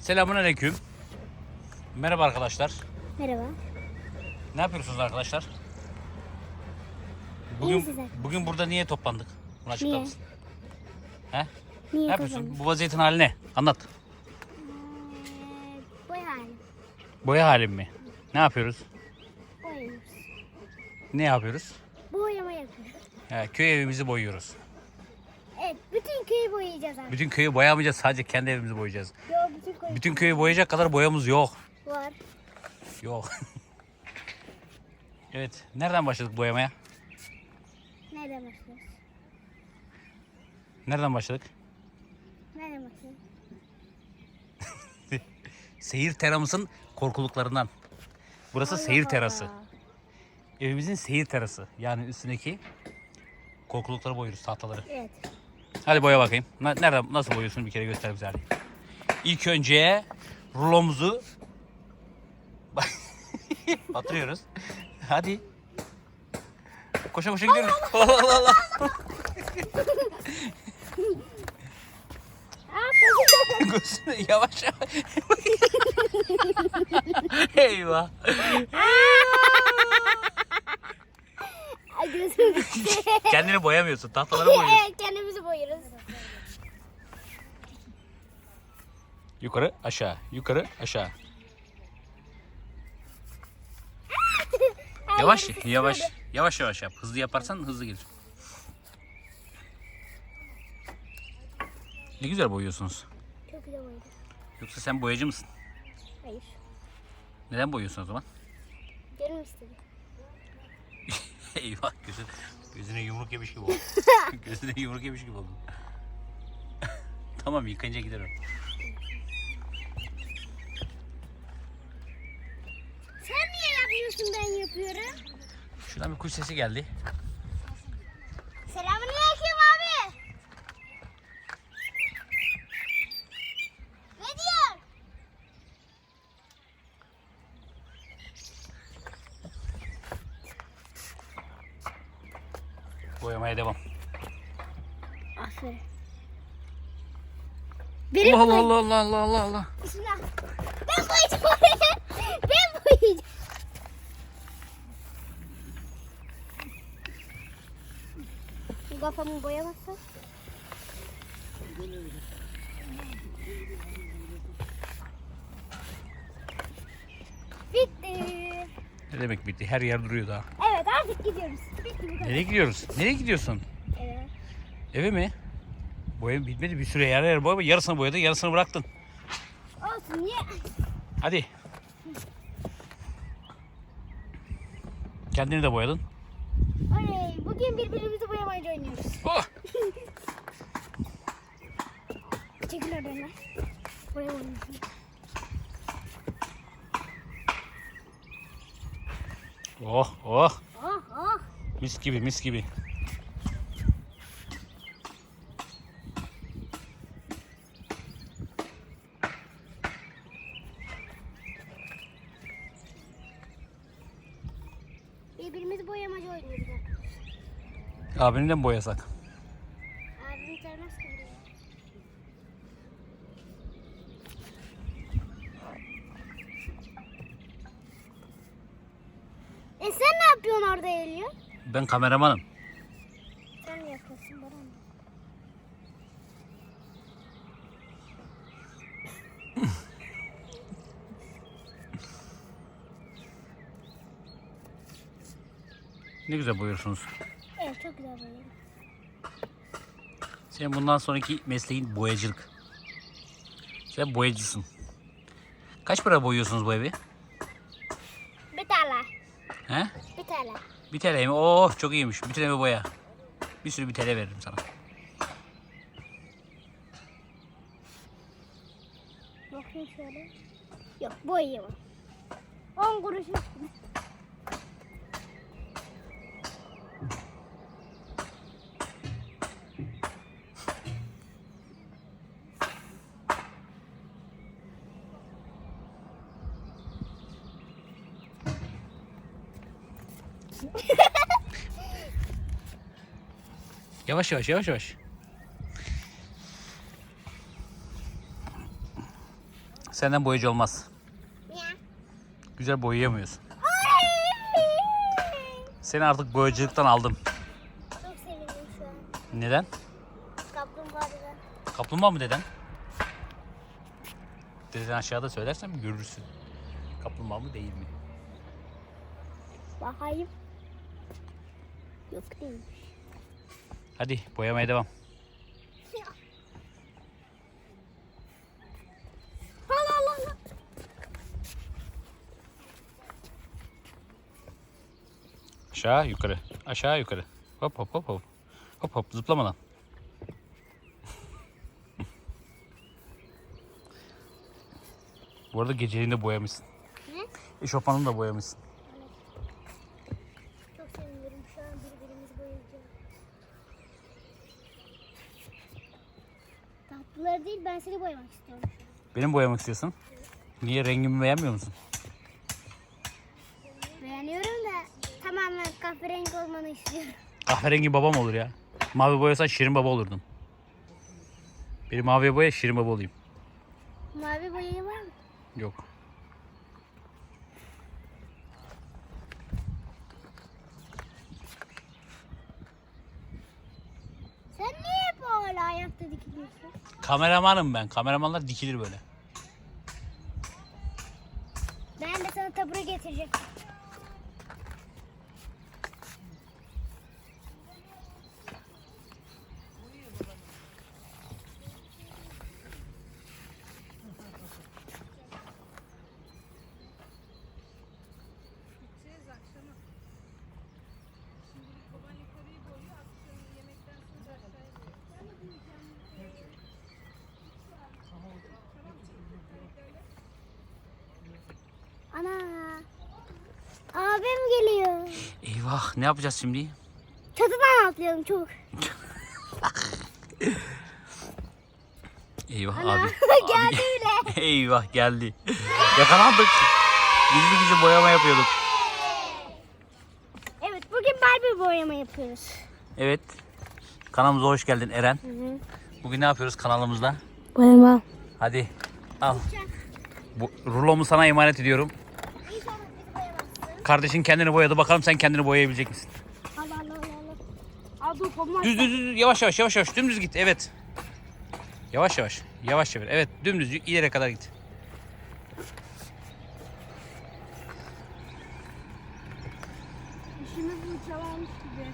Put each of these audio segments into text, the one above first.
Selamun aleyküm. Merhaba arkadaşlar. Merhaba. Ne yapıyorsunuz arkadaşlar? İyi Bugün size. bugün burada niye toplandık? Bunu açıklar Niye? mısın? He? Niye Ne yapıyorsun? kazandın? Bu vaziyetin hali ne? Anlat. Ee, boy hali. Boya halim mi? Ne yapıyoruz? Boyuyoruz. Ne yapıyoruz? Boyama yapıyoruz. He, köy evimizi boyuyoruz. Evet, bütün köyü boyayacağız abi. Bütün köyü boyamayacağız. Sadece kendi evimizi boyayacağız. Yok, bütün köy Bütün köyü boyayacak kadar boyamız yok. var. Yok. evet. Nereden başladık boyamaya? Nereden başlıyoruz? Nereden başladık? Nereden başlıyoruz? Seyir teramızın korkuluklarından. Burası Allah seyir terası. Allah. Evimizin seyir terası. Yani üstündeki korkulukları boyuyoruz tahtaları. Evet. Hadi boya bakayım. Nereden nasıl boyuyorsun bir kere göster bize hadi. İlk önce rulomuzu batırıyoruz. Hadi. Koşa koşa gidiyoruz. Allah Allah Allah. Aa, Gözünü yavaş yavaş. Eyvah. Kendini boyamıyorsun. Tahtaları boyuyorsun. evet, boyuyoruz. Yukarı aşağı. Yukarı aşağı. Yavaş yavaş. Yavaş yavaş yap. Hızlı yaparsan hızlı gelir. Ne güzel boyuyorsunuz. Çok güzel boyadık. Yoksa sen boyacı mısın? Hayır. Neden boyuyorsun o zaman? Canım istedi. Eyvah gözün, gözüne yumruk yemiş gibi oldu. gözüne yumruk yemiş gibi oldu. tamam yıkayınca gider o. Sen niye yapmıyorsun ben yapıyorum? Şuradan bir kuş sesi geldi. Selamünaleyküm abi. Ne diyor? Boyamaya devam. Aferin. Benim Allah Allah Allah Allah Allah Allah. Bismillah. Ben boyayacağım. ben boyayacağım. Kafamı boyamazsam. Bitti. Ne demek bitti? Her yer duruyor daha. Artık gidiyoruz. Bitti bu kadar. Nereye gidiyoruz? Nereye gidiyorsun? Evet. Eve mi? Boya bitmedi bir süre yer yer boyama. Yarısını boyadın yarısını bıraktın. Olsun niye? Hadi. Kendini de boyadın. Oley bugün birbirimizi boyamayla oynuyoruz. Oh! Çekil oradan lan. Boya oynuyorsun. Oh oh. Mis gibi mis gibi. Birbirimizi boyamaca oynuyoruz. Abini de mi boyasak? Abim sevmez ki. E sen ne yapıyorsun orada Elio? Ben kameramanım. Sen yapıyorsun Baran? Ne güzel boyuyorsunuz. Evet çok güzel boyuyorum. Senin bundan sonraki mesleğin boyacılık. Sen boyacısın. Kaç para boyuyorsunuz bu evi? Bir tane. He? Bir tane. Bir TL mi? Oh çok iyiymiş. Bütün evi boya. Bir sürü bir TL veririm sana. Bakayım şöyle. Yok boyayamam. 10 kuruş üstüne. Yavaş yavaş yavaş yavaş. Senden boyacı olmaz. Niye? Güzel boyayamıyorsun. Seni artık boyacılıktan aldım. Çok sevindim şu an. Neden? Kaplumbağadan. Kaplumbağa mı deden? Deden aşağıda söylersem görürsün. Kaplumbağa mı değil mi? Bakayım. Yok değil. Hadi boyamaya devam. Aşağı yukarı. Aşağı yukarı. Hop hop hop hop. Hop hop zıplamadan. Bu arada geceliğini de boyamışsın. Ne? Eşofmanını da boyamışsın. Çok seviniyorum şu an birbirimizi boyayacağız. Tatlıları değil ben seni boyamak istiyorum. Benim boyamak istiyorsun. Niye rengimi beğenmiyor musun? Beğeniyorum da tamamen kahverengi olmanı istiyorum. Kahverengi babam olur ya. Mavi boyasan Şirin Baba olurdun. Biri mavi boya Şirin Baba olayım. Mavi boyayı var mı? Yok. Sen niye hep öyle ayakta dikiliyorsun? Kameramanım ben. Kameramanlar dikilir böyle. Ben de sana tabure getireceğim. Ana. Abim geliyor. Eyvah ne yapacağız şimdi? Çatıdan atlayalım çok. Eyvah Ana. abi. Geldi bile. Eyvah geldi. Yakalandık. Gizli gizli boyama yapıyorduk. Evet bugün Barbie boyama yapıyoruz. Evet. Kanalımıza hoş geldin Eren. Bugün ne yapıyoruz kanalımızda? Boyama. Hadi al. Bu, rulomu sana emanet ediyorum. Kardeşin kendini boyadı. Bakalım sen kendini boyayabilecek misin? Allah Allah Allah Allah. Al dur kolum Düz düz düz yavaş yavaş yavaş yavaş dümdüz git. Evet. Yavaş yavaş. Yavaş çevir. Evet dümdüz ileriye kadar git. İşimiz uçalarmış gibi.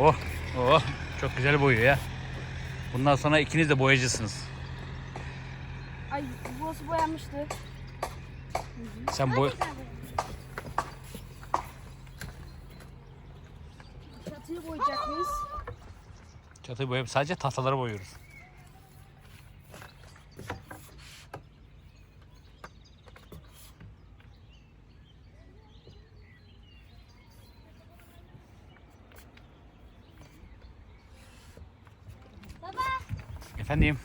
Oh, oh. Çok güzel boyuyor ya. Bundan sonra ikiniz de boyacısınız. Ay burası boyanmıştı. Sen boy... Çatıyı boyayacak mıyız? Çatıyı boyayıp sadece tahtaları boyuyoruz. Baba Efendim,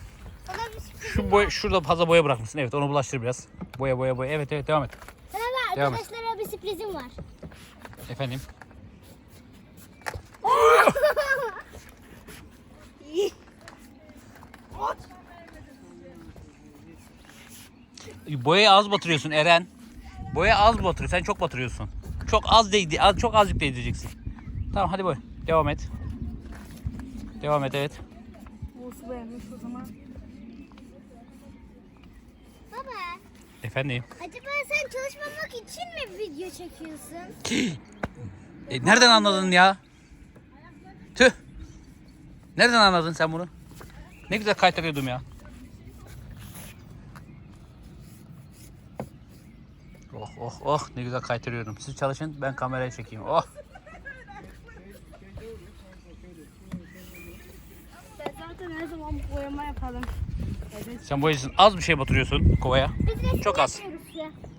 şu boy, şurada fazla boya bırakmışsın. Evet, onu bulaştır biraz. Boya boya boya. Evet evet devam et. Da Devam et. arkadaşlara bir sürprizim var. Efendim. Boyayı az batırıyorsun Eren. Boya az batırıyor. Sen çok batırıyorsun. Çok az değdi. Az, çok azıcık değdireceksin. Tamam hadi boy. Devam et. Devam et evet. Burası boyanmış o zaman. Baba Efendim. acaba sen çalışmamak için mi video çekiyorsun? E, nereden anladın ya? Tüh. Nereden anladın sen bunu? Ne güzel kaytarıyordum ya. Oh oh oh ne güzel kaytarıyorum. Siz çalışın ben kameraya çekeyim. Oh. Ben zaten her zaman boyama yapalım. Sen boyacısın. Az bir şey batırıyorsun kovaya. Biz Çok az.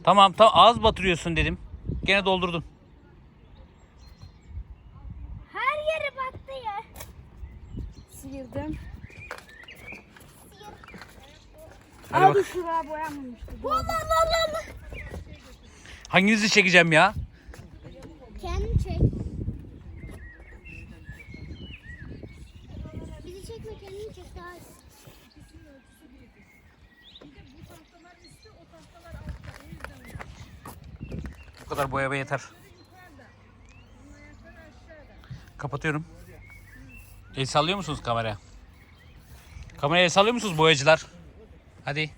Tamam tamam az batırıyorsun dedim. Gene doldurdun. Her yere baktı ya. Sıyırdım. Hadi bak. Abi şuraya boyanmamıştı. Allah Allah Allah. Hanginizi çekeceğim ya? Kendini çek. Bizi çekme kendini çek daha iyi. Bu kadar boyama yeter. Kapatıyorum. El sallıyor musunuz kameraya? Kameraya el sallıyor musunuz boyacılar? Hadi.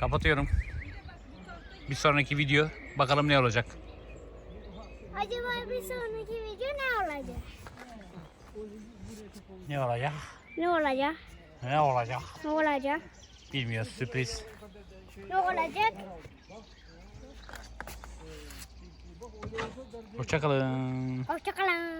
Kapatıyorum. Bir sonraki video bakalım ne olacak. Acaba bir sonraki video ne olacak? Ne olacak? Ne olacak? Ne olacak? Ne olacak? Bilmiyoruz sürpriz. Ne olacak? Hoşçakalın. Hoşçakalın.